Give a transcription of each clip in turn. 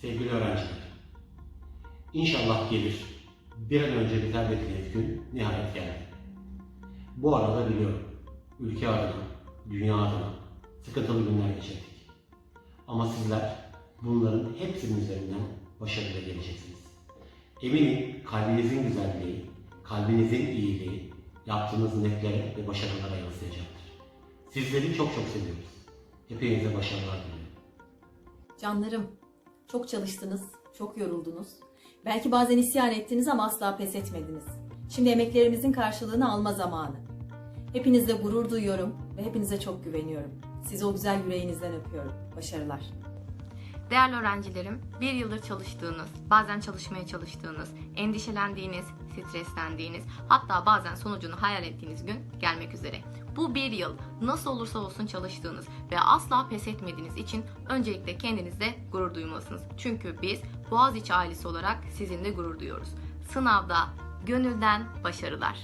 Sevgili öğrenciler, İnşallah gelir. Bir an önce biter beklediğiniz gün nihayet geldi. Bu arada biliyorum, ülke adına, dünya adına sıkıntılı günler geçirdik. Ama sizler bunların hepsinin üzerinden başarıyla geleceksiniz. Eminim kalbinizin güzelliği, kalbinizin iyiliği yaptığınız netlere ve başarılara yansıyacaktır. Sizleri çok çok seviyoruz. Hepinize başarılar diliyorum. Canlarım, çok çalıştınız, çok yoruldunuz. Belki bazen isyan ettiniz ama asla pes etmediniz. Şimdi emeklerimizin karşılığını alma zamanı. Hepinizle gurur duyuyorum ve hepinize çok güveniyorum. Sizi o güzel yüreğinizden öpüyorum. Başarılar. Değerli öğrencilerim, bir yıldır çalıştığınız, bazen çalışmaya çalıştığınız, endişelendiğiniz, streslendiğiniz, hatta bazen sonucunu hayal ettiğiniz gün gelmek üzere. Bu bir yıl nasıl olursa olsun çalıştığınız ve asla pes etmediğiniz için öncelikle kendinizde gurur duymalısınız. Çünkü biz Boğaziçi ailesi olarak sizinle gurur duyuyoruz. Sınavda gönülden başarılar.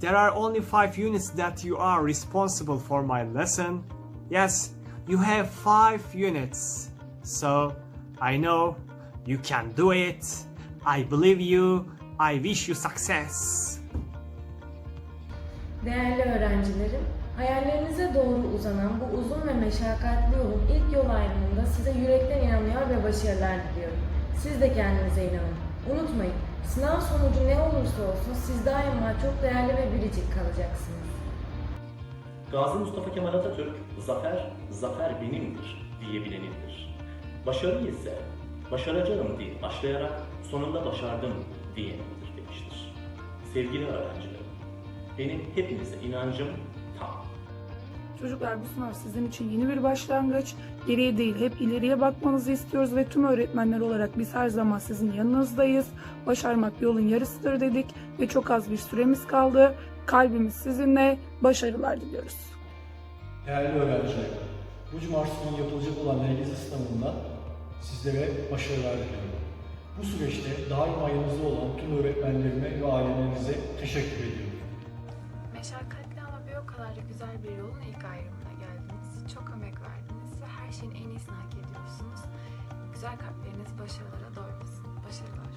There are only five units that you are responsible for my lesson. Yes, you have five units. So, I know you can do it. I believe you. I wish you success. Değerli öğrencilerim, hayallerinize doğru uzanan bu uzun ve meşakkatli yolun ilk yol ayrımında size yürekten inanıyor ve başarılar diliyorum. Siz de kendinize inanın. Unutmayın, sınav sonucu ne olursa olsun siz daima çok değerli ve biricik kalacaksınız. Gazi Mustafa Kemal Atatürk, zafer, zafer benimdir diye bilenindir. Başarı ise, başaracağım diye başlayarak sonunda başardım diyenidir demiştir. Sevgili öğrencilerim, benim hepinize inancım tam. Çocuklar bu sınav sizin için yeni bir başlangıç. Geriye değil hep ileriye bakmanızı istiyoruz ve tüm öğretmenler olarak biz her zaman sizin yanınızdayız. Başarmak yolun yarısıdır dedik ve çok az bir süremiz kaldı. Kalbimiz sizinle. Başarılar diliyoruz. Değerli öğrenciler, bu cumartesi günü yapılacak olan LGS sınavında sizlere başarılar diliyorum. Bu süreçte daima yanınızda olan tüm öğretmenlerime ve ailelerinize teşekkür ediyorum. Meşakkatli ama bir o kadar da güzel bir yolun ilk ayrımına geldiniz. Çok emek verdiniz ve her şeyin en iyisini hak ediyorsunuz. Güzel kalpleriniz başarılara doymasın. Başarılar.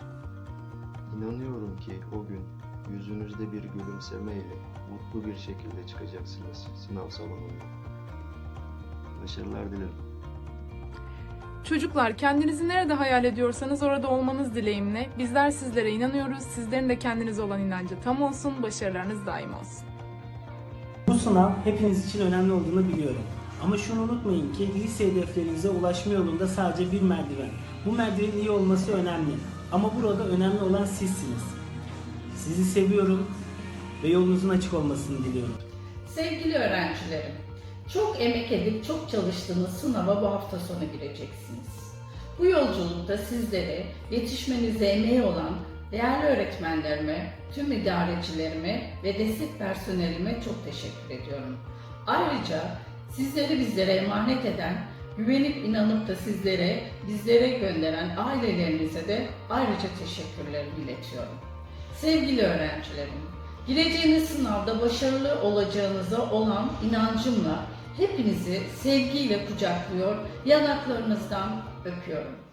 İnanıyorum ki o gün yüzünüzde bir gülümsemeyle mutlu bir şekilde çıkacaksınız sınav salonundan. Başarılar dilerim. Çocuklar kendinizi nerede hayal ediyorsanız orada olmanız dileğimle. Bizler sizlere inanıyoruz. Sizlerin de kendinize olan inancı tam olsun. Başarılarınız daim olsun. Bu sınav hepiniz için önemli olduğunu biliyorum. Ama şunu unutmayın ki lise hedeflerinize ulaşma yolunda sadece bir merdiven. Bu merdivenin iyi olması önemli. Ama burada önemli olan sizsiniz. Sizi seviyorum ve yolunuzun açık olmasını diliyorum. Sevgili öğrencilerim, çok emek edip çok çalıştığınız sınava bu hafta sonu gireceksiniz. Bu yolculukta sizlere yetişmenize emeği olan değerli öğretmenlerime, tüm idarecilerime ve destek personelime çok teşekkür ediyorum. Ayrıca sizleri bizlere emanet eden, güvenip inanıp da sizlere, bizlere gönderen ailelerinize de ayrıca teşekkürlerimi iletiyorum. Sevgili öğrencilerim, gireceğiniz sınavda başarılı olacağınıza olan inancımla hepinizi sevgiyle kucaklıyor, yanaklarınızdan öpüyorum.